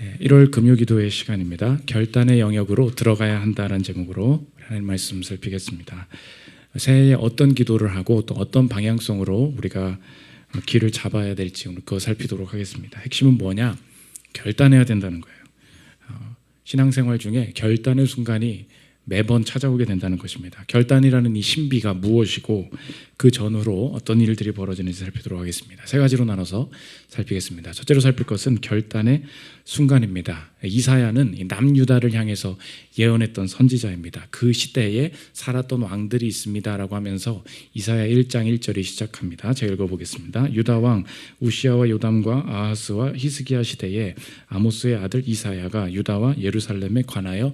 1월 예, 금요기도의 시간입니다. 결단의 영역으로 들어가야 한다는 제목으로 하나님 말씀 살피겠습니다. 새해에 어떤 기도를 하고 또 어떤 방향성으로 우리가 길을 잡아야 될지 오늘 그거 살피도록 하겠습니다. 핵심은 뭐냐? 결단해야 된다는 거예요. 어, 신앙생활 중에 결단의 순간이 매번 찾아오게 된다는 것입니다. 결단이라는 이 신비가 무엇이고 그 전후로 어떤 일들이 벌어지는지 살피도록 하겠습니다. 세 가지로 나눠서 살피겠습니다. 첫째로 살필 것은 결단의 순간입니다. 이사야는 남유다를 향해서 예언했던 선지자입니다. 그 시대에 살았던 왕들이 있습니다라고 하면서 이사야 1장 1절이 시작합니다. 제가 읽어보겠습니다. 유다 왕 우시아와 요담과 아하스와 히스기야 시대에 아모스의 아들 이사야가 유다와 예루살렘에 관하여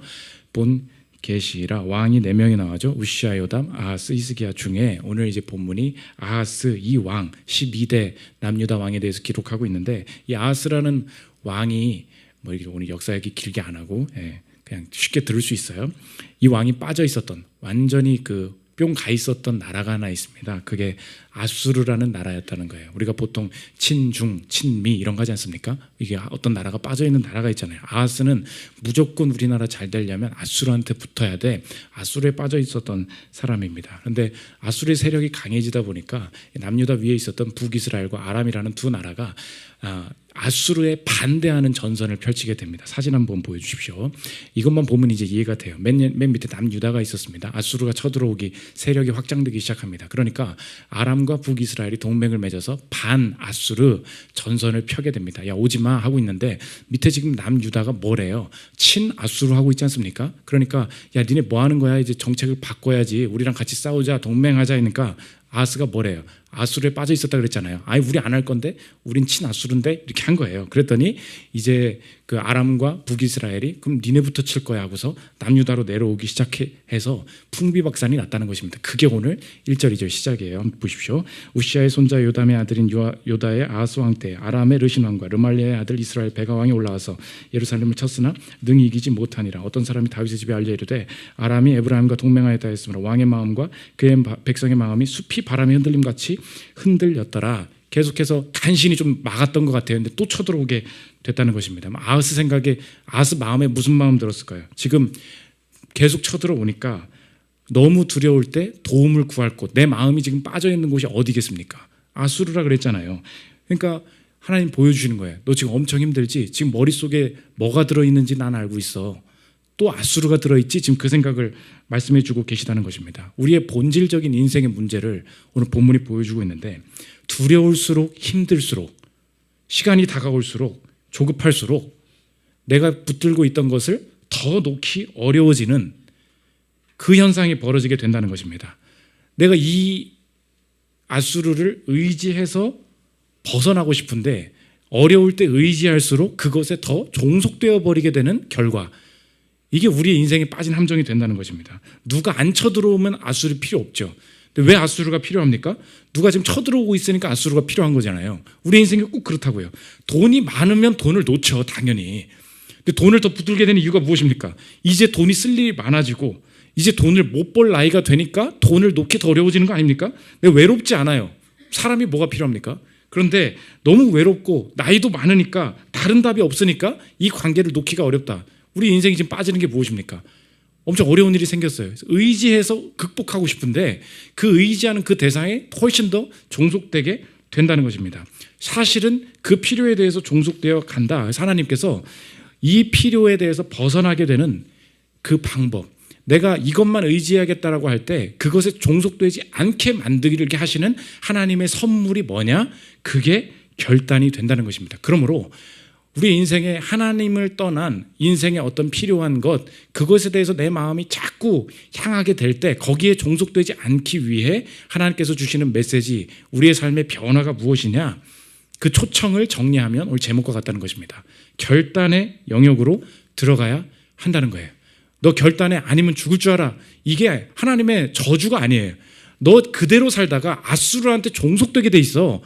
본 계시라 왕이 네 명이 나와죠. 우시아 요담, 아하스, 히스기야 중에 오늘 이제 본문이 아하스 이 왕 12대 남유다 왕에 대해서 기록하고 있는데 이 아하스라는 왕이 뭐 이렇게 오늘 역사 얘기 길게 안 하고 예, 그냥 쉽게 들을 수 있어요. 이 왕이 빠져 있었던 완전히 그 뿅가 있었던 나라가 하나 있습니다. 그게 아수르라는 나라였다는 거예요. 우리가 보통 친중, 친미 이런 거 하지 않습니까? 이게 어떤 나라가 빠져 있는 나라가 있잖아요. 아하스는 무조건 우리나라 잘 되려면 아수르한테 붙어야 돼. 아수르에 빠져 있었던 사람입니다. 그런데 아수르의 세력이 강해지다 보니까 남유다 위에 있었던 북이스라엘과 아람이라는 두 나라가 아, 아수르에 반대하는 전선을 펼치게 됩니다. 사진 한번 보여주십시오. 이것만 보면 이제 이해가 돼요. 맨, 맨 밑에 남유다가 있었습니다. 아수르가 쳐들어오기 세력이 확장되기 시작합니다. 그러니까 아람과 북이스라엘이 동맹을 맺어서 반 아수르 전선을 펴게 됩니다. 야 오지 마 하고 있는데 밑에 지금 남유다가 뭐래요? 친 아수르 하고 있지 않습니까? 그러니까 야 니네 뭐 하는 거야? 이제 정책을 바꿔야지. 우리랑 같이 싸우자 동맹하자 하니까 아스가 뭐래요? 아수르에 빠져 있었다 그랬잖아요. 아니 우리 안 할 건데 우린 친아수르인데 이렇게 한 거예요. 그랬더니 이제 그 아람과 북이스라엘이 그럼 니네부터 칠 거야 하고서 남유다로 내려오기 시작해서 풍비박산이 났다는 것입니다. 그게 오늘 1절 2절 시작이에요. 보십시오. 우시아의 손자 요담의 아들인 요다의 아하스 왕 때 아람의 르신 왕과 르말리아의 아들 이스라엘 베가 왕이 올라와서 예루살렘을 쳤으나 능히 이기지 못하니라. 어떤 사람이 다윗의 집에 알려 이르되 아람이 에브라임과 동맹하였다 했으므로 왕의 마음과 그의 백성의 마음이 숲이 바람에 흔들림 같이 흔들렸더라. 계속해서 간신히 좀 막았던 것 같아요. 근데 또 쳐들어오게 됐다는 것입니다. 아하스 생각에 아하스 마음에 무슨 마음 들었을까요? 지금 계속 쳐들어오니까 너무 두려울 때 도움을 구할 곳, 내 마음이 지금 빠져 있는 곳이 어디겠습니까? 아수르라 그랬잖아요. 그러니까 하나님 보여주시는 거예요. 너 지금 엄청 힘들지? 지금 머릿속에 뭐가 들어있는지 난 알고 있어. 또 아수르가 들어있지? 지금 그 생각을 말씀해 주고 계시다는 것입니다. 우리의 본질적인 인생의 문제를 오늘 본문이 보여주고 있는데 두려울수록 힘들수록 시간이 다가올수록 조급할수록 내가 붙들고 있던 것을 더 놓기 어려워지는 그 현상이 벌어지게 된다는 것입니다. 내가 이 아수르를 의지해서 벗어나고 싶은데 어려울 때 의지할수록 그것에 더 종속되어 버리게 되는 결과 이게 우리의 인생에 빠진 함정이 된다는 것입니다. 누가 안 쳐들어오면 아수르 필요 없죠. 왜 아수르가 필요합니까? 누가 지금 쳐들어오고 있으니까 아수르가 필요한 거잖아요. 우리 인생이 꼭 그렇다고요. 돈이 많으면 돈을 놓죠, 당연히. 근데 돈을 더 붙들게 되는 이유가 무엇입니까? 이제 돈이 쓸 일이 많아지고 이제 돈을 못 벌 나이가 되니까 돈을 놓기 더 어려워지는 거 아닙니까? 내가 외롭지 않아요. 사람이 뭐가 필요합니까? 그런데 너무 외롭고 나이도 많으니까 다른 답이 없으니까 이 관계를 놓기가 어렵다. 우리 인생이 지금 빠지는 게 무엇입니까? 엄청 어려운 일이 생겼어요. 의지해서 극복하고 싶은데 그 의지하는 그 대상에 훨씬 더 종속되게 된다는 것입니다. 사실은 그 필요에 대해서 종속되어 간다. 하나님께서 이 필요에 대해서 벗어나게 되는 그 방법, 내가 이것만 의지하겠다라고 할 때 그것에 종속되지 않게 만들게 하시는 하나님의 선물이 뭐냐? 그게 결단이 된다는 것입니다. 그러므로 우리 인생에 하나님을 떠난 인생의 어떤 필요한 것, 그것에 대해서 내 마음이 자꾸 향하게 될 때 거기에 종속되지 않기 위해 하나님께서 주시는 메시지, 우리의 삶의 변화가 무엇이냐? 그 초청을 정리하면 오늘 제목과 같다는 것입니다. 결단의 영역으로 들어가야 한다는 거예요. 너 결단에 아니면 죽을 줄 알아. 이게 하나님의 저주가 아니에요. 너 그대로 살다가 아수르한테 종속되게 돼 있어.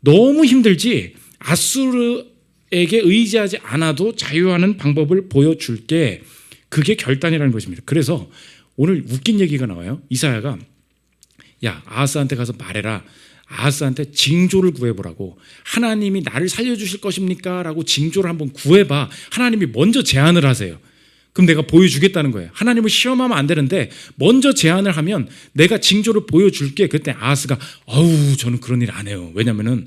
너무 힘들지. 아수르 에게 의지하지 않아도 자유하는 방법을 보여줄 게. 그게 결단이라는 것입니다. 그래서 오늘 웃긴 얘기가 나와요. 이사야가 야 아하스한테 가서 말해라. 아하스한테 징조를 구해보라고 하나님이 나를 살려주실 것입니까? 라고 징조를 한번 구해봐 하나님이 먼저 제안을 하세요 그럼 내가 보여주겠다는 거예요 하나님을 시험하면 안 되는데 먼저 제안을 하면 내가 징조를 보여줄게 그때 아하스가 아우 저는 그런 일 안 해요 왜냐면은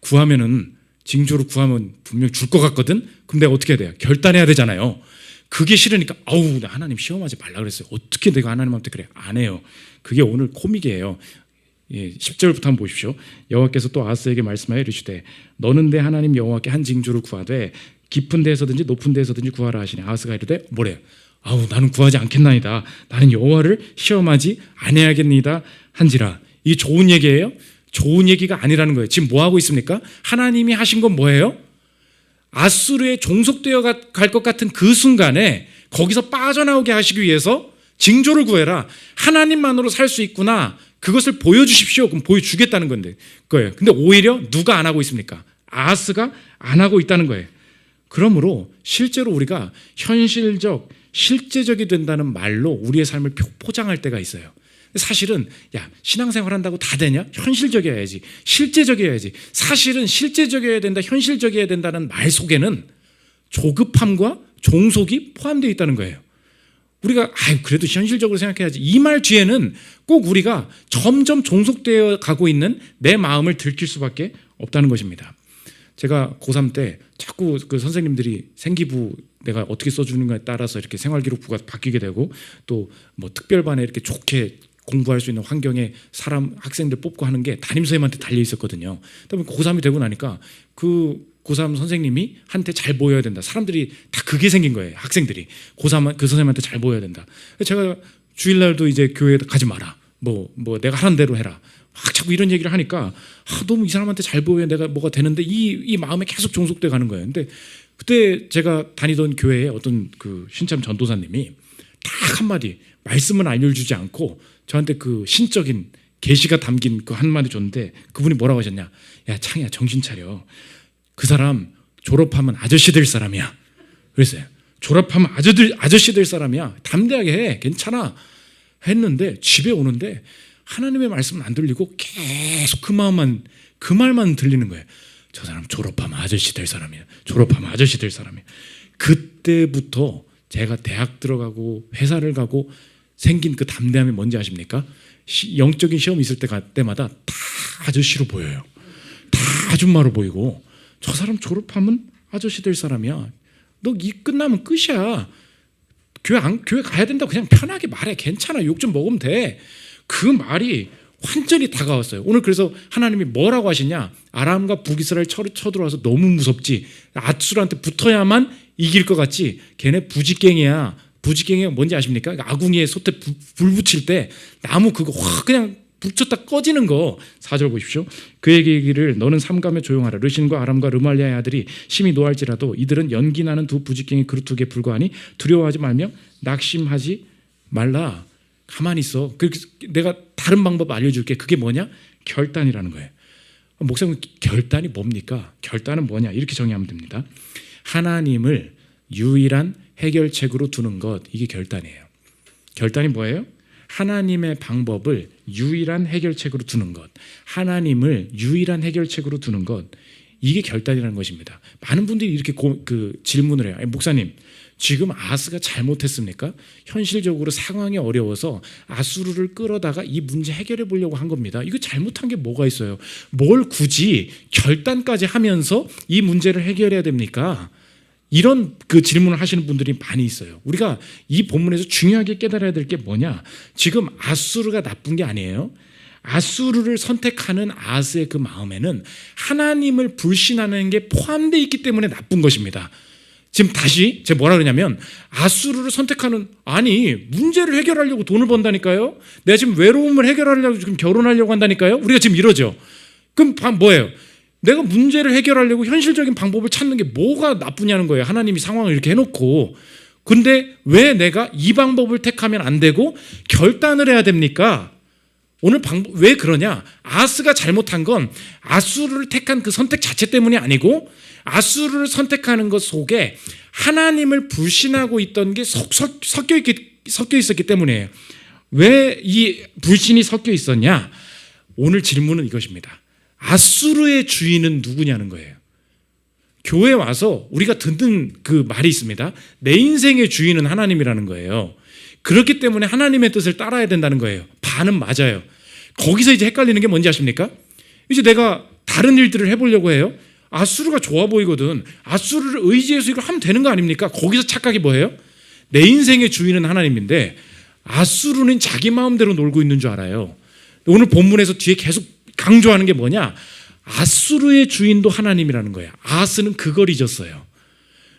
구하면은 징조를 구하면 분명 줄 것 같거든 그럼 내가 어떻게 해야 돼요? 결단해야 되잖아요 그게 싫으니까 아우 나 하나님 시험하지 말라 그랬어요 어떻게 내가 하나님한테 그래 안 해요 그게 오늘 코믹이에요 예, 10절부터 한번 보십시오. 여호와께서 또 아하스에게 말씀하여 이르시되 너는 내 하나님 여호와께 한 징조를 구하되 깊은 데에서든지 높은 데에서든지 구하라 하시니 아하스가 이르되 뭐래요? 아우 나는 구하지 않겠나이다. 나는 여호와를 시험하지 아니하겠니다 한지라. 이게 좋은 얘기예요? 좋은 얘기가 아니라는 거예요. 지금 뭐 하고 있습니까? 하나님이 하신 건 뭐예요? 아수르에 종속되어 갈 것 같은 그 순간에 거기서 빠져나오게 하시기 위해서 징조를 구해라. 하나님만으로 살 수 있구나. 그것을 보여주십시오. 그럼 보여주겠다는 건데 거예요. 근데 오히려 누가 안 하고 있습니까? 아하스가 안 하고 있다는 거예요. 그러므로 실제로 우리가 현실적, 실제적이 된다는 말로 우리의 삶을 표- 포장할 때가 있어요. 사실은 야 신앙생활 한다고 다 되냐? 현실적이어야지, 실제적이어야지. 사실은 실제적이어야 된다, 현실적이어야 된다는 말 속에는 조급함과 종속이 포함되어 있다는 거예요. 우리가 아 그래도 현실적으로 생각해야지 이 말 뒤에는 꼭 우리가 점점 종속되어 가고 있는 내 마음을 들킬 수밖에 없다는 것입니다. 제가 고3 때 자꾸 그 선생님들이 생기부 내가 어떻게 써주는가에 따라서 이렇게 생활기록부가 바뀌게 되고 또 뭐 특별반에 이렇게 좋게 공부할 수 있는 환경에 사람 학생들 뽑고 하는 게 담임 선생님한테 달려 있었거든요. 그다음에 고3이 되고 나니까 그 고3 선생님이 한테 잘 보여야 된다. 사람들이 다 그게 생긴 거예요. 학생들이 고3 그 선생님한테 잘 보여야 된다. 제가 주일날도 이제 교회 가지 마라. 뭐뭐 내가 하는 대로 해라. 막 자꾸 이런 얘기를 하니까 아, 너무 이 사람한테 잘 보여야 내가 뭐가 되는데 이, 이 마음에 계속 종속돼 가는 거예요. 근데 그때 제가 다니던 교회에 어떤 그 신참 전도사님이 딱 한마디 말씀은 알려주지 않고 저한테 그 신적인 계시가 담긴 그 한마디 줬는데 그분이 뭐라고 하셨냐? 야 창이야 정신 차려. 그 사람 졸업하면 아저씨 될 사람이야. 그랬어요. 졸업하면 아저들 아저씨 될 사람이야. 담대하게 해. 괜찮아. 했는데 집에 오는데 하나님의 말씀은 안 들리고 계속 그 마음만 그 말만 들리는 거예요. 저 사람 졸업하면 아저씨 될 사람이야. 졸업하면 아저씨 될 사람이야. 그때부터 제가 대학 들어가고 회사를 가고 생긴 그 담대함이 뭔지 아십니까? 시- 영적인 시험 있을 때 갈 때마다 다 아저씨로 보여요. 다 아줌마로 보이고 저 사람 졸업하면 아저씨 될 사람이야. 너 이 끝나면 끝이야. 교회 안 교회 가야 된다고 그냥 편하게 말해. 괜찮아. 욕 좀 먹으면 돼. 그 말이 완전히 다가왔어요. 오늘 그래서 하나님이 뭐라고 하시냐? 아람과 북이스라엘 쳐, 쳐들어와서 너무 무섭지. 아수르한테 붙어야만 이길 것 같지. 걔네 부지깽이야. 부지깽이가 뭔지 아십니까? 아궁이에 솥에 불, 불 붙일 때 나무 그거 확 그냥 붙였다 꺼지는 거. 사절 보십시오. 그에게 이기를 너는 삼감에 조용하라. 르신과 아람과 르말리아의 아들이 심히 노할지라도 이들은 연기 나는 두 부지깽이 두개 불과하니 두려워하지 말며 낙심하지 말라. 가만히 있어. 그 내가 다른 방법 알려줄게. 그게 뭐냐? 결단이라는 거예요. 목사님 결단이 뭡니까? 결단은 뭐냐? 이렇게 정의하면 됩니다. 하나님을 유일한 해결책으로 두는 것 이게 결단이에요. 결단이 뭐예요? 하나님의 방법을 유일한 해결책으로 두는 것, 하나님을 유일한 해결책으로 두는 것, 이게 결단이라는 것입니다. 많은 분들이 이렇게 고- 그 질문을 해요. 목사님, 지금 아스가 잘못했습니까? 현실적으로 상황이 어려워서 아수르를 끌어다가 이 문제 해결해 보려고 한 겁니다. 이거 잘못한 게 뭐가 있어요? 뭘 굳이 결단까지 하면서 이 문제를 해결해야 됩니까? 이런 그 질문을 하시는 분들이 많이 있어요. 우리가 이 본문에서 중요하게 깨달아야 될 게 뭐냐? 지금 아수르가 나쁜 게 아니에요. 아수르를 선택하는 아스의 그 마음에는 하나님을 불신하는 게 포함되어 있기 때문에 나쁜 것입니다. 지금 다시 제가 뭐라 그러냐면 아수르를 선택하는 아니 문제를 해결하려고 돈을 번다니까요. 내가 지금 외로움을 해결하려고 지금 결혼하려고 한다니까요. 우리가 지금 이러죠. 그럼 방- 뭐예요? 내가 문제를 해결하려고 현실적인 방법을 찾는 게 뭐가 나쁘냐는 거예요. 하나님이 상황을 이렇게 해놓고. 근데 왜 내가 이 방법을 택하면 안 되고 결단을 해야 됩니까? 오늘 방법 왜 그러냐? 아스가 잘못한 건 아수르를 택한 그 선택 자체 때문이 아니고 아수르를 선택하는 것 속에 하나님을 불신하고 있던 게 섞, 섞, 섞여 있기 섞여 있었기 때문이에요. 왜 이 불신이 섞여 있었냐? 오늘 질문은 이것입니다. 아수르의 주인은 누구냐는 거예요. 교회 와서 우리가 듣는 그 말이 있습니다. 내 인생의 주인은 하나님이라는 거예요. 그렇기 때문에 하나님의 뜻을 따라야 된다는 거예요. 반은 맞아요. 거기서 이제 헷갈리는 게 뭔지 아십니까? 이제 내가 다른 일들을 해보려고 해요. 아수르가 좋아 보이거든. 아수르를 의지해서 이걸 하면 되는 거 아닙니까? 거기서 착각이 뭐예요? 내 인생의 주인은 하나님인데 아수르는 자기 마음대로 놀고 있는 줄 알아요. 오늘 본문에서 뒤에 계속 강조하는 게 뭐냐? 아수르의 주인도 하나님이라는 거예요. 아스는 그걸 잊었어요.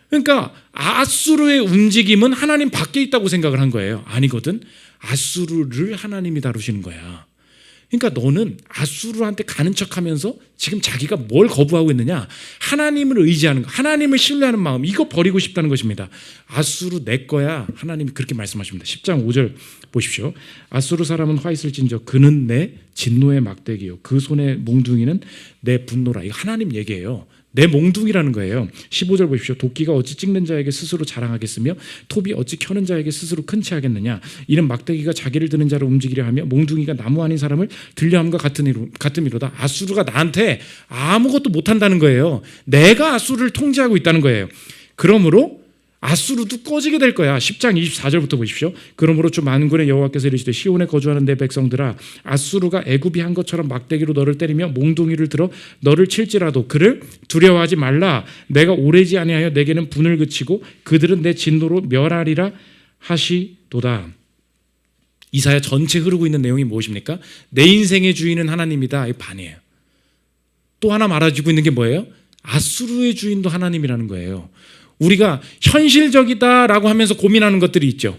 그러니까 아수르의 움직임은 하나님 밖에 있다고 생각을 한 거예요. 아니거든. 아수르를 하나님이 다루시는 거야. 그러니까 너는 아수르한테 가는 척하면서 지금 자기가 뭘 거부하고 있느냐? 하나님을 의지하는 거, 하나님을 신뢰하는 마음 이거 버리고 싶다는 것입니다. 아수르 내 거야. 하나님이 그렇게 말씀하십니다. 10장 5절 보십시오. 아수르 사람은 화 있을진저 그는 내 진노의 막대기요. 그 손의 몽둥이는 내 분노라. 이거 하나님 얘기예요. 내 몽둥이라는 거예요. 15절 보십시오. 도끼가 어찌 찍는 자에게 스스로 자랑하겠으며 톱이 어찌 켜는 자에게 스스로 큰체 하겠느냐. 이는 막대기가 자기를 드는 자를 움직이려 하며 몽둥이가 나무 아닌 사람을 들려함과 같은 이로, 같음이로다. 아수르가 나한테 아무것도 못한다는 거예요. 내가 아수르를 통제하고 있다는 거예요. 그러므로 아수르도 꺼지게 될 거야. 10장 24절부터 보십시오. 그러므로 주 만군의 여호와께서 이르시되 시온에 거주하는 내 백성들아 아수르가 애굽이 한 것처럼 막대기로 너를 때리며 몽둥이를 들어 너를 칠지라도 그를 두려워하지 말라. 내가 오래지 아니하여 내게는 분을 그치고 그들은 내 진노로 멸하리라 하시도다. 이사야 전체 흐르고 있는 내용이 무엇입니까? 내 인생의 주인은 하나님이다. 이 반이에요. 또 하나 말해주고 있는 게 뭐예요? 아수르의 주인도 하나님이라는 거예요. 우리가 현실적이다라고 하면서 고민하는 것들이 있죠.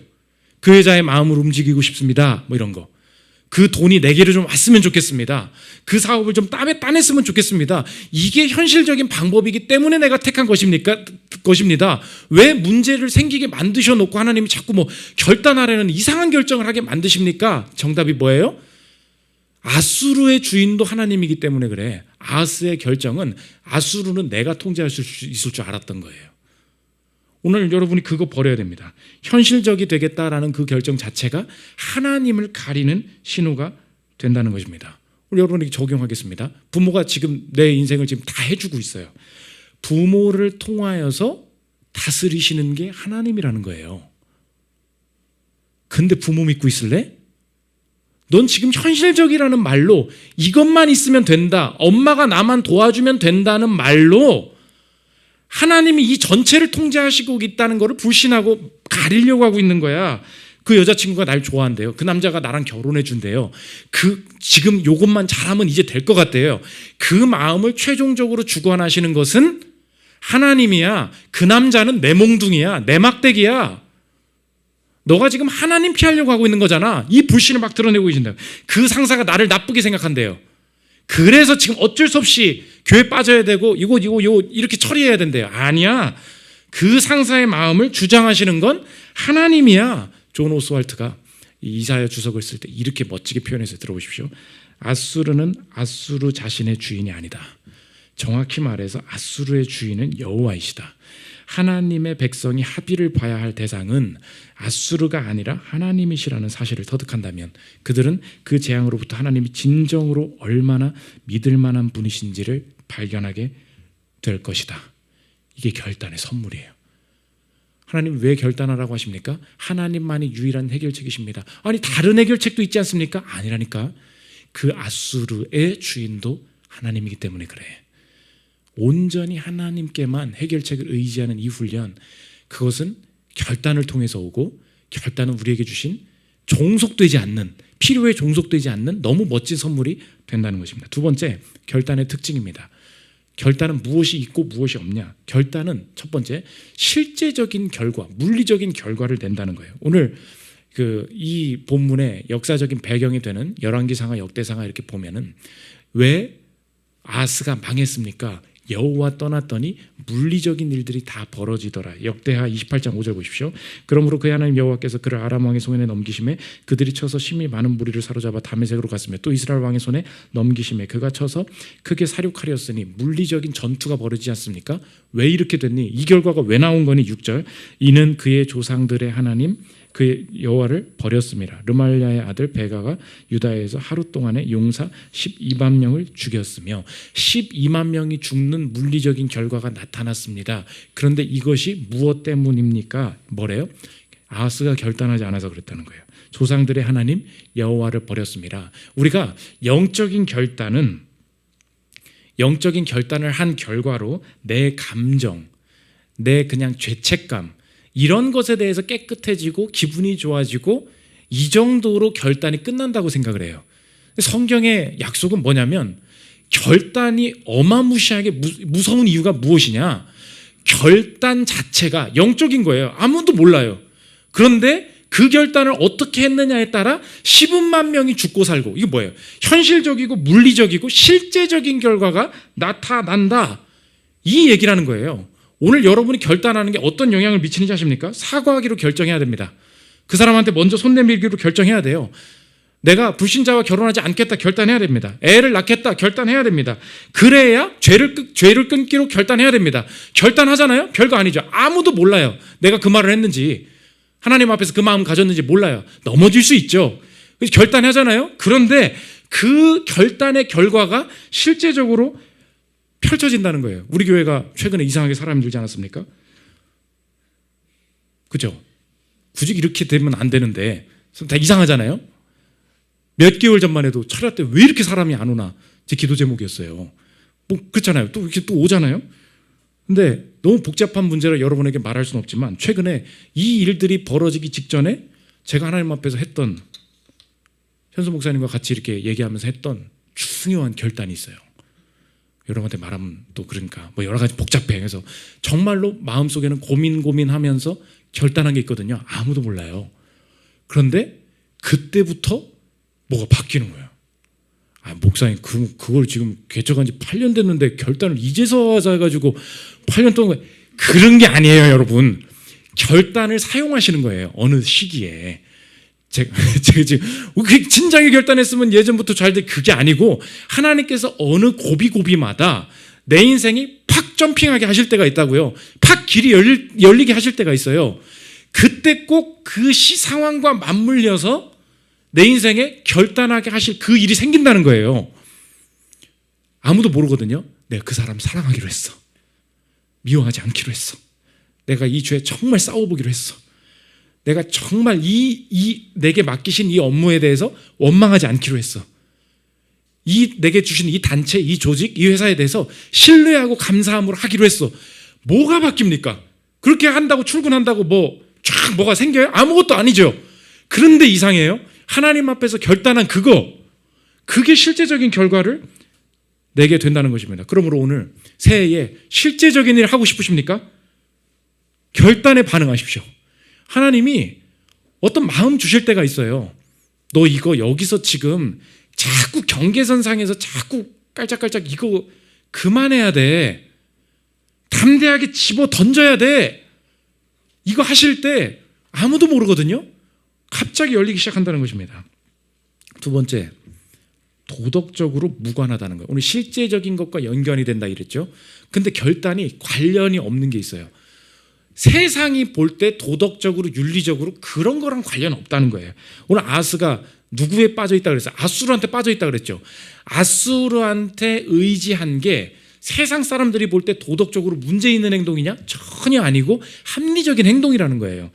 그 여자의 마음을 움직이고 싶습니다. 뭐 이런 거. 그 돈이 내게로 좀 왔으면 좋겠습니다. 그 사업을 좀 따내, 따냈으면 좋겠습니다. 이게 현실적인 방법이기 때문에 내가 택한 것입니까? 것입니다. 왜 문제를 생기게 만드셔 놓고 하나님이 자꾸 뭐 결단하려는 이상한 결정을 하게 만드십니까? 정답이 뭐예요? 아수르의 주인도 하나님이기 때문에 그래. 아스의 결정은 아수르는 내가 통제할 수 있을 줄 알았던 거예요. 오늘 여러분이 그거 버려야 됩니다. 현실적이 되겠다라는 그 결정 자체가 하나님을 가리는 신호가 된다는 것입니다. 우리 여러분에게 적용하겠습니다. 부모가 지금 내 인생을 지금 다 해주고 있어요. 부모를 통하여서 다스리시는 게 하나님이라는 거예요. 근데 부모 믿고 있을래? 넌 지금 현실적이라는 말로 이것만 있으면 된다. 엄마가 나만 도와주면 된다는 말로 하나님이 이 전체를 통제하시고 있다는 것을 불신하고 가리려고 하고 있는 거야. 그 여자친구가 날 좋아한대요. 그 남자가 나랑 결혼해 준대요. 그 지금 요것만 잘하면 이제 될 것 같대요. 그 마음을 최종적으로 주관하시는 것은 하나님이야. 그 남자는 내 몽둥이야. 내 막대기야. 너가 지금 하나님 피하려고 하고 있는 거잖아. 이 불신을 막 드러내고 계신다. 그 상사가 나를 나쁘게 생각한대요. 그래서 지금 어쩔 수 없이 교회 빠져야 되고 이거 이거 요 이렇게 처리해야 된대요. 아니야. 그 상사의 마음을 주장하시는 건 하나님이야. 존 오스왈트가 이사야 주석을 쓸 때 이렇게 멋지게 표현해서 들어보십시오. 아수르는 아수르 자신의 주인이 아니다. 정확히 말해서 아수르의 주인은 여호와이시다. 하나님의 백성이 합의를 봐야 할 대상은 아수르가 아니라 하나님이시라는 사실을 터득한다면 그들은 그 재앙으로부터 하나님이 진정으로 얼마나 믿을 만한 분이신지를 발견하게 될 것이다. 이게 결단의 선물이에요. 하나님 왜 결단하라고 하십니까? 하나님만이 유일한 해결책이십니다. 아니 다른 해결책도 있지 않습니까? 아니라니까. 그 아수르의 주인도 하나님이기 때문에 그래. 온전히 하나님께만 해결책을 의지하는 이 훈련 그것은 결단을 통해서 오고 결단은 우리에게 주신 종속되지 않는 필요에 종속되지 않는 너무 멋진 선물이 된다는 것입니다. 두 번째 결단의 특징입니다. 결단은 무엇이 있고 무엇이 없냐? 결단은 첫 번째 실제적인 결과, 물리적인 결과를 낸다는 거예요. 오늘 그 이 본문의 역사적인 배경이 되는 열왕기상하 역대상하 이렇게 보면은 왜 아스가 망했습니까? 여호와 떠났더니 물리적인 일들이 다 벌어지더라. 역대하 28장 5절 보십시오. 그러므로 그 하나님 여호와께서 그를 아람 왕의 손에 넘기심에 그들이 쳐서 심히 많은 무리를 사로잡아 다메섹으로 갔으며 또 이스라엘 왕의 손에 넘기심에 그가 쳐서 크게 사륙하렸으니 물리적인 전투가 벌어지지 않습니까? 왜 이렇게 됐니? 이 결과가 왜 나온 거니? 6절. 이는 그의 조상들의 하나님 그 여호와를 버렸습니다. 르말야의 아들 베가가 유다에서 하루 동안에 용사 12만 명을 죽였으며 12만 명이 죽는 물리적인 결과가 나타났습니다. 그런데 이것이 무엇 때문입니까? 뭐래요? 아하스가 결단하지 않아서 그랬다는 거예요. 조상들의 하나님 여호와를 버렸습니다. 우리가 영적인 결단은 영적인 결단을 한 결과로 내 감정, 내 그냥 죄책감 이런 것에 대해서 깨끗해지고 기분이 좋아지고 이 정도로 결단이 끝난다고 생각을 해요. 성경의 약속은 뭐냐면 결단이 어마무시하게 무, 무서운 이유가 무엇이냐? 결단 자체가 영적인 거예요. 아무도 몰라요. 그런데 그 결단을 어떻게 했느냐에 따라 10만 명이 죽고 살고 이게 뭐예요? 현실적이고 물리적이고 실제적인 결과가 나타난다. 이 얘기라는 거예요. 오늘 여러분이 결단하는 게 어떤 영향을 미치는지 아십니까? 사과하기로 결정해야 됩니다. 그 사람한테 먼저 손 내밀기로 결정해야 돼요. 내가 불신자와 결혼하지 않겠다 결단해야 됩니다. 애를 낳겠다 결단해야 됩니다. 그래야 죄를 끊, 죄를 끊기로 결단해야 됩니다. 결단하잖아요? 별거 아니죠. 아무도 몰라요. 내가 그 말을 했는지 하나님 앞에서 그 마음 가졌는지 몰라요. 넘어질 수 있죠. 결단하잖아요. 그런데 그 결단의 결과가 실제적으로 펼쳐진다는 거예요. 우리 교회가 최근에 이상하게 사람이 들지 않았습니까? 그죠? 굳이 이렇게 되면 안 되는데 다 이상하잖아요. 몇 개월 전만 해도 철야 때 왜 이렇게 사람이 안 오나 제 기도 제목이었어요. 뭐 그렇잖아요. 또 이렇게 또 오잖아요. 근데 너무 복잡한 문제를 여러분에게 말할 수는 없지만 최근에 이 일들이 벌어지기 직전에 제가 하나님 앞에서 했던 현수 목사님과 같이 이렇게 얘기하면서 했던 중요한 결단이 있어요. 여러분한테 말하면 또 그러니까 뭐 여러 가지 복잡해. 그래서 정말로 마음속에는 고민 고민하면서 결단한 게 있거든요. 아무도 몰라요. 그런데 그때부터 뭐가 바뀌는 거예요. 아, 목사님 그 그걸 지금 개척한 지 8년 됐는데 결단을 이제서 하자 해가지고 8년 동안 그런 게 아니에요, 여러분. 결단을 사용하시는 거예요. 어느 시기에. 제가, 제가 지금 그 진작에 결단했으면 예전부터 잘 돼. 그게 아니고 하나님께서 어느 고비고비마다 내 인생이 팍 점핑하게 하실 때가 있다고요. 팍 길이 열리, 열리게 하실 때가 있어요. 그때 꼭 그 시 상황과 맞물려서 내 인생에 결단하게 하실 그 일이 생긴다는 거예요. 아무도 모르거든요. 내가 그 사람 사랑하기로 했어. 미워하지 않기로 했어. 내가 이죄 정말 싸워보기로 했어. 내가 정말 이, 이, 내게 맡기신 이 업무에 대해서 원망하지 않기로 했어. 이, 내게 주신 이 단체, 이 조직, 이 회사에 대해서 신뢰하고 감사함으로 하기로 했어. 뭐가 바뀝니까? 그렇게 한다고 출근한다고 뭐, 쫙 뭐가 생겨요? 아무것도 아니죠. 그런데 이상해요. 하나님 앞에서 결단한 그거, 그게 실제적인 결과를 내게 된다는 것입니다. 그러므로 오늘 새해에 실제적인 일 하고 싶으십니까? 결단에 반응하십시오. 하나님이 어떤 마음 주실 때가 있어요. 너 이거 여기서 지금 자꾸 경계선 상에서 자꾸 깔짝깔짝 이거 그만해야 돼. 담대하게 집어 던져야 돼. 이거 하실 때 아무도 모르거든요. 갑자기 열리기 시작한다는 것입니다. 두 번째, 도덕적으로 무관하다는 거예요. 오늘 실제적인 것과 연관이 된다 이랬죠. 근데 결단이 관련이 없는 게 있어요. 세상이 볼 때 도덕적으로 윤리적으로 그런 거랑 관련 없다는 거예요. 오늘 아스가 누구에 빠져 있다 그랬어요? 아수르한테 빠져 있다 그랬죠. 아수르한테 의지한 게 세상 사람들이 볼 때 도덕적으로 문제 있는 행동이냐? 전혀 아니고 합리적인 행동이라는 거예요.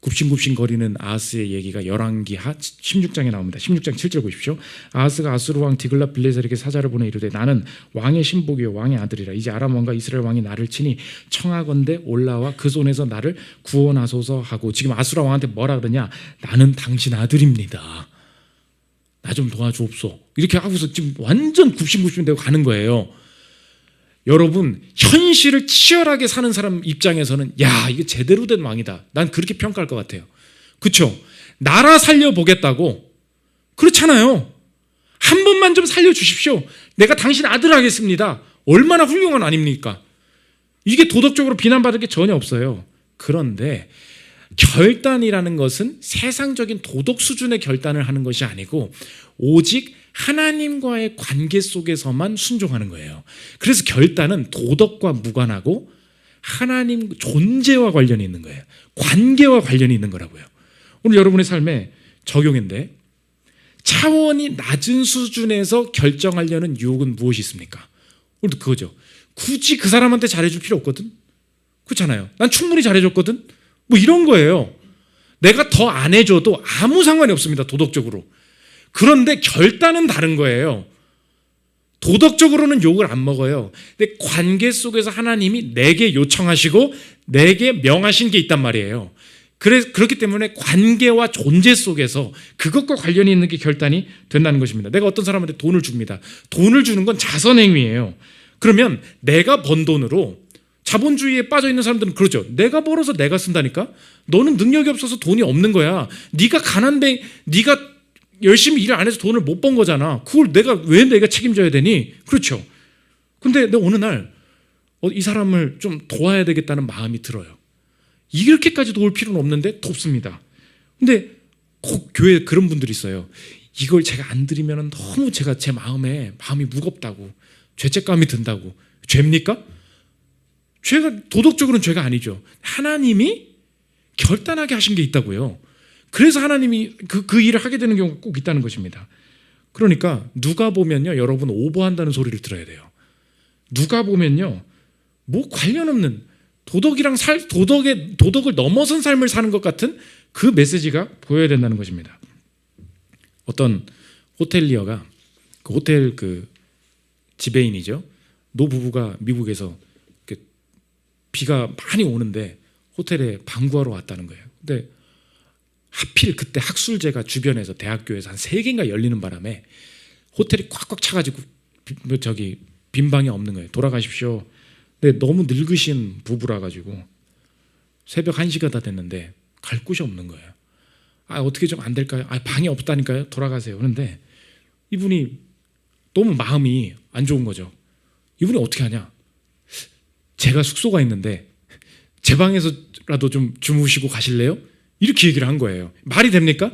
굽신굽신 거리는 아하스의 얘기가 열왕기 하 16장에 나옵니다. 16장 7절 보십시오. 아하스가 아수르 왕 디글라 빌레셀에게 사자를 보내 이르되 나는 왕의 신복이요 왕의 아들이라 이제 아람 왕과 이스라엘 왕이 나를 치니 청하건대 올라와 그 손에서 나를 구원하소서 하고 지금 아수라 왕한테 뭐라 그러냐? 나는 당신 아들입니다. 나 좀 도와주옵소. 이렇게 하고서 지금 완전 굽신굽신 되고 가는 거예요. 여러분 현실을 치열하게 사는 사람 입장에서는 야 이게 제대로 된 왕이다. 난 그렇게 평가할 것 같아요. 그렇죠? 나라 살려 보겠다고 그렇잖아요. 한 번만 좀 살려 주십시오. 내가 당신 아들 하겠습니다. 얼마나 훌륭한 아닙니까? 이게 도덕적으로 비난받을 게 전혀 없어요. 그런데 결단이라는 것은 세상적인 도덕 수준의 결단을 하는 것이 아니고 오직 하나님과의 관계 속에서만 순종하는 거예요. 그래서 결단은 도덕과 무관하고 하나님 존재와 관련이 있는 거예요. 관계와 관련이 있는 거라고요. 오늘 여러분의 삶에 적용인데 차원이 낮은 수준에서 결정하려는 유혹은 무엇이 있습니까? 오늘도 그거죠. 굳이 그 사람한테 잘해줄 필요 없거든. 그렇잖아요. 난 충분히 잘해줬거든. 뭐 이런 거예요. 내가 더 안 해줘도 아무 상관이 없습니다. 도덕적으로. 그런데 결단은 다른 거예요. 도덕적으로는 욕을 안 먹어요. 근데 관계 속에서 하나님이 내게 요청하시고 내게 명하신 게 있단 말이에요. 그래, 그렇기 때문에 관계와 존재 속에서 그것과 관련이 있는 게 결단이 된다는 것입니다. 내가 어떤 사람한테 돈을 줍니다. 돈을 주는 건 자선행위예요. 그러면 내가 번 돈으로 자본주의에 빠져 있는 사람들은 그러죠. 내가 벌어서 내가 쓴다니까. 너는 능력이 없어서 돈이 없는 거야. 네가 가난데 네가 열심히 일을 안 해서 돈을 못 번 거잖아. 그걸 내가 왜 내가 책임져야 되니? 그렇죠. 근데 내가 어느 날 어, 이 사람을 좀 도와야 되겠다는 마음이 들어요. 이렇게까지 도울 필요는 없는데 돕습니다. 근데 꼭 교회에 그런 분들이 있어요. 이걸 제가 안 드리면 너무 제가 제 마음에 마음이 무겁다고 죄책감이 든다고 죄입니까? 죄가 도덕적으로는 죄가 아니죠. 하나님이 결단하게 하신 게 있다고요. 그래서 하나님이 그, 그 일을 하게 되는 경우가 꼭 있다는 것입니다. 그러니까 누가 보면요, 여러분 오버한다는 소리를 들어야 돼요. 누가 보면요, 뭐 관련 없는 도덕이랑 살 도덕의 도덕을 넘어선 삶을 사는 것 같은 그 메시지가 보여야 된다는 것입니다. 어떤 호텔리어가 그 호텔 그 지배인이죠. 노 부부가 미국에서 비가 많이 오는데 호텔에 방구하러 왔다는 거예요. 근데 하필 그때 학술제가 주변에서 대학교에서 한 세 개인가 열리는 바람에 호텔이 꽉꽉 차가지고 비- 뭐 저기 빈 방이 없는 거예요. 돌아가십시오. 근데 너무 늙으신 부부라 가지고 새벽 1시가 다 됐는데 갈 곳이 없는 거예요. 아 어떻게 좀 안 될까요? 아 방이 없다니까요. 돌아가세요. 그런데 이분이 너무 마음이 안 좋은 거죠. 이분이 어떻게 하냐? 제가 숙소가 있는데 제 방에서라도 좀 주무시고 가실래요? 이렇게 얘기를 한 거예요. 말이 됩니까?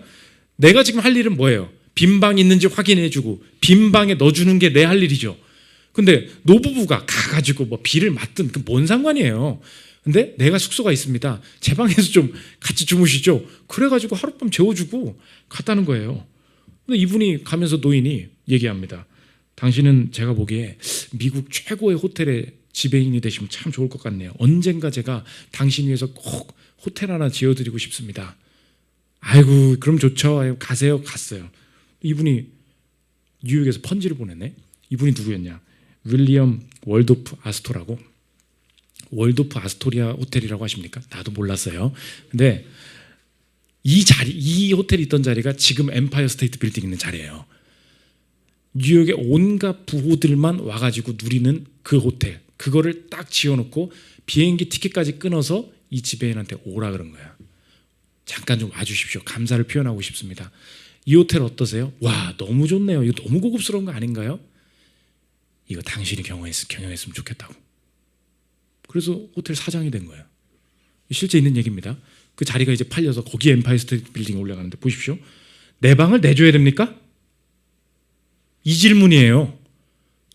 내가 지금 할 일은 뭐예요? 빈방 있는지 확인해주고 빈 방에 넣어주는 게 내 할 일이죠. 근데 노부부가 가가지고 뭐 비를 맞든 그 뭔 상관이에요. 근데 내가 숙소가 있습니다. 제 방에서 좀 같이 주무시죠. 그래가지고 하룻밤 재워주고 갔다는 거예요. 근데 이분이 가면서 노인이 얘기합니다. 당신은 제가 보기에 미국 최고의 호텔의 지배인이 되시면 참 좋을 것 같네요. 언젠가 제가 당신 위해서 꼭 호텔 하나 지어드리고 싶습니다. 아이고 그럼 좋죠. 가세요. 갔어요. 이분이 뉴욕에서 편지를 보냈네. 이분이 누구였냐? 윌리엄 월도프 아스토라고 월도프 아스토리아 호텔이라고 하십니까? 나도 몰랐어요. 근데 이 자리 이 호텔이 있던 자리가 지금 엠파이어 스테이트 빌딩 있는 자리예요. 뉴욕의 온갖 부호들만 와가지고 누리는 그 호텔 그거를 딱 지어놓고 비행기 티켓까지 끊어서 이 지배인한테 오라 그런 거야. 잠깐 좀 와주십시오. 감사를 표현하고 싶습니다. 이 호텔 어떠세요? 와 너무 좋네요. 이거 너무 고급스러운 거 아닌가요? 이거 당신이 경영했, 경영했으면 좋겠다고. 그래서 호텔 사장이 된 거예요. 실제 있는 얘기입니다. 그 자리가 이제 팔려서 거기 엠파이어 스테이트 빌딩 올라가는데 보십시오. 내 방을 내줘야 됩니까? 이 질문이에요.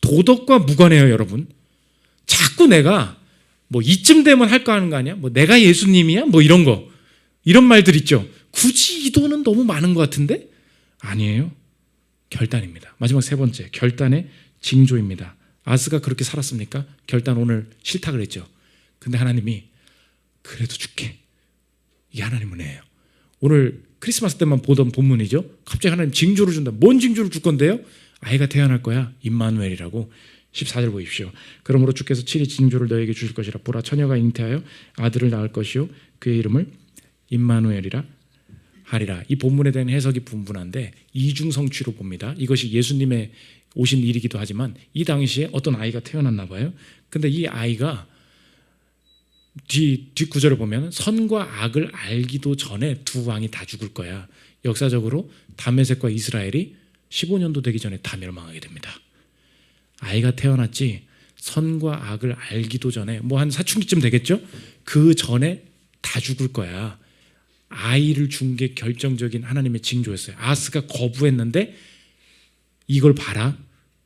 도덕과 무관해요, 여러분. 자꾸 내가 뭐 이쯤 되면 할거 하는 거 아니야? 뭐 내가 예수님이야? 뭐 이런 거. 이런 말들 있죠. 굳이 이 돈은 너무 많은 것 같은데? 아니에요. 결단입니다. 마지막 세 번째, 결단의 징조입니다. 아스가 그렇게 살았습니까? 결단 오늘 싫다 그랬죠. 근데 하나님이 그래도 줄게. 이게 하나님 은혜예요. 오늘 크리스마스 때만 보던 본문이죠. 갑자기 하나님 징조를 준다. 뭔 징조를 줄 건데요? 아이가 태어날 거야. 임마누엘이라고. 14절 보십시오. 그러므로 주께서 칠이 징조를 너에게 주실 것이라 보라 처녀가 잉태하여 아들을 낳을 것이요 그의 이름을 임마누엘이라 하리라. 이 본문에 대한 해석이 분분한데 이중 성취로 봅니다. 이것이 예수님의 오신 일이기도 하지만 이 당시에 어떤 아이가 태어났나 봐요. 근데 이 아이가 뒤, 뒷 구절을 보면 선과 악을 알기도 전에 두 왕이 다 죽을 거야. 역사적으로 다메섹과 이스라엘이 15년도 되기 전에 다 멸망하게 됩니다. 아이가 태어났지 선과 악을 알기도 전에 뭐 한 사춘기쯤 되겠죠? 그 전에 다 죽을 거야. 아이를 준 게 결정적인 하나님의 징조였어요. 아스가 거부했는데 이걸 봐라.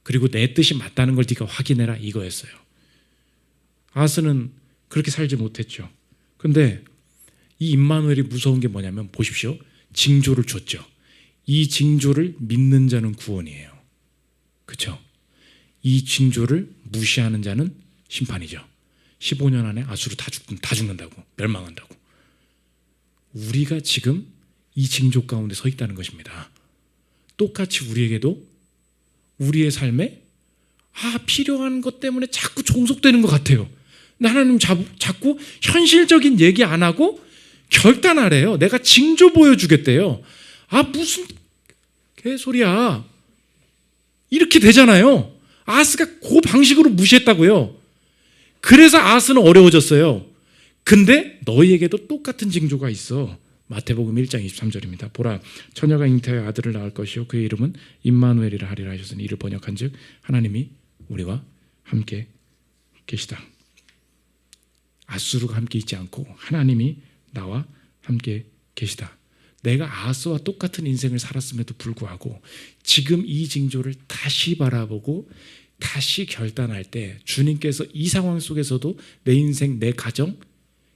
그리고 내 뜻이 맞다는 걸 네가 확인해라 이거였어요. 아스는 그렇게 살지 못했죠. 근데 이 임마누엘이 무서운 게 뭐냐면 보십시오. 징조를 줬죠. 이 징조를 믿는 자는 구원이에요. 그렇죠? 이 징조를 무시하는 자는 심판이죠. 15년 안에 아수르 다, 죽, 다 죽는다고 멸망한다고. 우리가 지금 이 징조 가운데 서 있다는 것입니다. 똑같이 우리에게도 우리의 삶에 아 필요한 것 때문에 자꾸 종속되는 것 같아요. 하나님 자, 자꾸 현실적인 얘기 안 하고 결단하래요. 내가 징조 보여주겠대요. 아 무슨 개소리야. 이렇게 되잖아요. 아스가 그 방식으로 무시했다고요. 그래서 아스는 어려워졌어요. 근데 너희에게도 똑같은 징조가 있어. 마태복음 1장 23절입니다. 보라 처녀가 잉태하여 아들을 낳을 것이요 그의 이름은 임마누엘이라 하리라 하셨으니 이를 번역한즉 하나님이 우리와 함께 계시다. 아수르가 함께 있지 않고 하나님이 나와 함께 계시다. 내가 아스와 똑같은 인생을 살았음에도 불구하고 지금 이 징조를 다시 바라보고 다시 결단할 때 주님께서 이 상황 속에서도 내 인생, 내 가정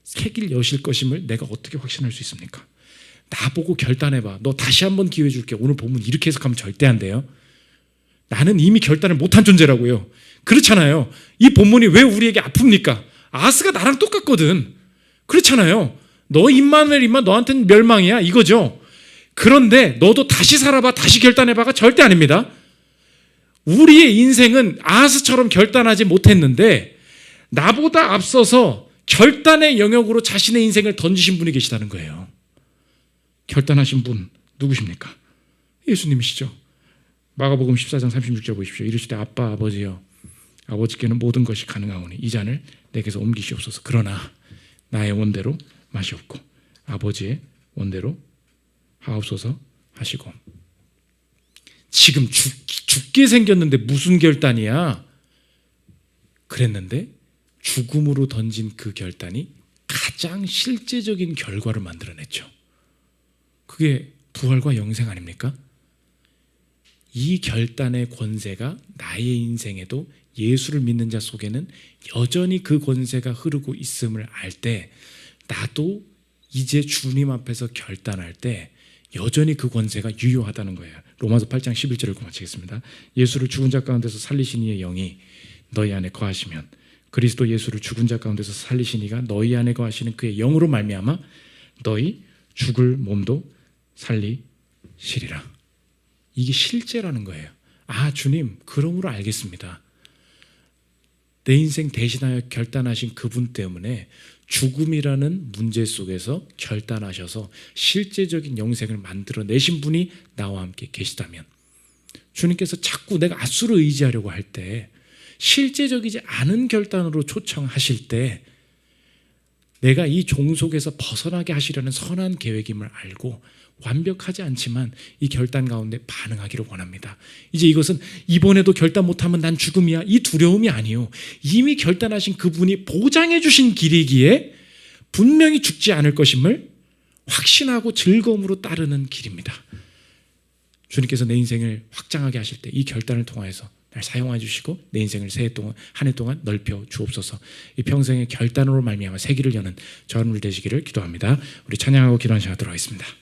새길 여실 것임을 내가 어떻게 확신할 수 있습니까? 나보고 결단해봐. 너 다시 한번 기회 줄게. 오늘 본문 이렇게 해석하면 절대 안 돼요. 나는 이미 결단을 못한 존재라고요. 그렇잖아요. 이 본문이 왜 우리에게 아픕니까? 아스가 나랑 똑같거든. 그렇잖아요. 너 임마누엘 임마 너한테는 멸망이야 이거죠. 그런데 너도 다시 살아봐 다시 결단해봐가 절대 아닙니다. 우리의 인생은 아스처럼 결단하지 못했는데 나보다 앞서서 결단의 영역으로 자신의 인생을 던지신 분이 계시다는 거예요. 결단하신 분 누구십니까? 예수님이시죠. 마가복음 14장 36절 보십시오. 이르시되 아빠 아버지여 아버지께는 모든 것이 가능하오니 이 잔을 내게서 옮기시옵소서. 그러나 나의 원대로 마시옵고 아버지의 원대로 하옵소서 하시고 지금 죽, 죽게 생겼는데 무슨 결단이야? 그랬는데 죽음으로 던진 그 결단이 가장 실제적인 결과를 만들어냈죠. 그게 부활과 영생 아닙니까? 이 결단의 권세가 나의 인생에도 예수를 믿는 자 속에는 여전히 그 권세가 흐르고 있음을 알때 나도 이제 주님 앞에서 결단할 때 여전히 그 권세가 유효하다는 거예요. 로마서 8장 11절을 읽고 마치겠습니다. 예수를 죽은 자 가운데서 살리신 이의 영이 너희 안에 거하시면 그리스도 예수를 죽은 자 가운데서 살리신 이가 너희 안에 거하시는 그의 영으로 말미암아 너희 죽을 몸도 살리시리라. 이게 실제라는 거예요. 아, 주님, 그러므로 알겠습니다. 내 인생 대신하여 결단하신 그분 때문에 죽음이라는 문제 속에서 결단하셔서 실제적인 영생을 만들어내신 분이 나와 함께 계시다면 주님께서 자꾸 내가 아수를 의지하려고 할 때 실제적이지 않은 결단으로 초청하실 때 내가 이 종속에서 벗어나게 하시려는 선한 계획임을 알고 완벽하지 않지만 이 결단 가운데 반응하기를 원합니다. 이제 이것은 이번에도 결단 못하면 난 죽음이야. 이 두려움이 아니요. 이미 결단하신 그분이 보장해 주신 길이기에 분명히 죽지 않을 것임을 확신하고 즐거움으로 따르는 길입니다. 주님께서 내 인생을 확장하게 하실 때 이 결단을 통하여서 날 사용해 주시고 내 인생을 새해 동안 한 해 동안 넓혀 주옵소서. 이 평생의 결단으로 말미암아 새 길을 여는 저는 되시기를 기도합니다. 우리 찬양하고 기도하는 시간 들어가겠습니다.